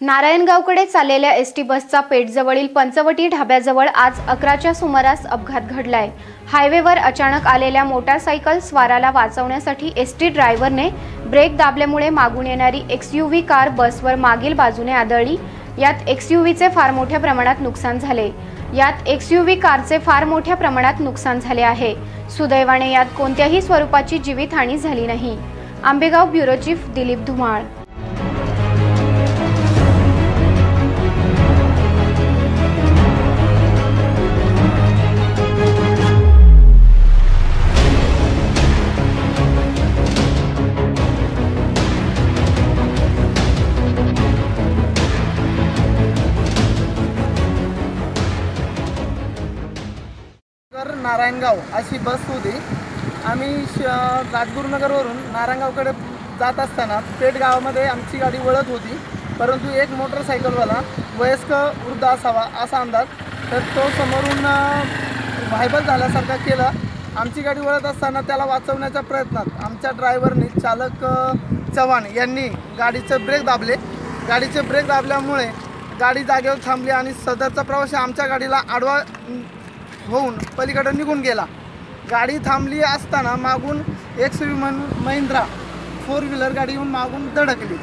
नारायणगावकडे चाललेल्या S T बसचा पेठजवळील पंचवटी ढाब्याजवळ आज अकराच्या सुमारास अपघात घडलाय. हायवेवर अचानक आलेल्या मोटारसायकल स्वाराला वाचवण्यासाठी एस टी ड्रायव्हरने ब्रेक दाबल्यामुळे मागून येणारी एक्स यू व्ही कार बसवर मागील बाजूने आदळली. यात एक्स यू व्हीचे फार मोठ्या प्रमाणात नुकसान झाले. यात एक्स यू व्ही कारचे फार मोठ्या प्रमाणात नुकसान झाले आहे. सुदैवाने यात कोणत्याही स्वरूपाची जीवितहानी झाली नाही. Ambegaon bureau chief Dilip Dhumal. नगर नारायणगाव अशी बस होती. आम्ही श राजगुरुनगरवरून नारायणगावकडे जात असताना पेठ गावामध्ये आमची गाडी वळत होती. परंतु एक मोटरसायकलवाला वयस्क वृद्ध असावा असा अंदाज तर तो समोरून व्हायबल झाल्यासारखा केला. आमची गाडी वळत असताना त्याला वाचवण्याच्या प्रयत्नात आमच्या ड्रायव्हरनी चालक चव्हाण यांनी गाडीचे ब्रेक दाबले. गाडीचे ब्रेक दाबल्यामुळे गाडी जागेवर थांबली आणि सदरचा प्रवासी आमच्या गाडीला आडवा होऊन पलीकडं निघून गेला. गाडी थांबली असताना मागून एक्स विमन महिंद्रा फोर व्हीलर गाडी येऊन मागून धडकली.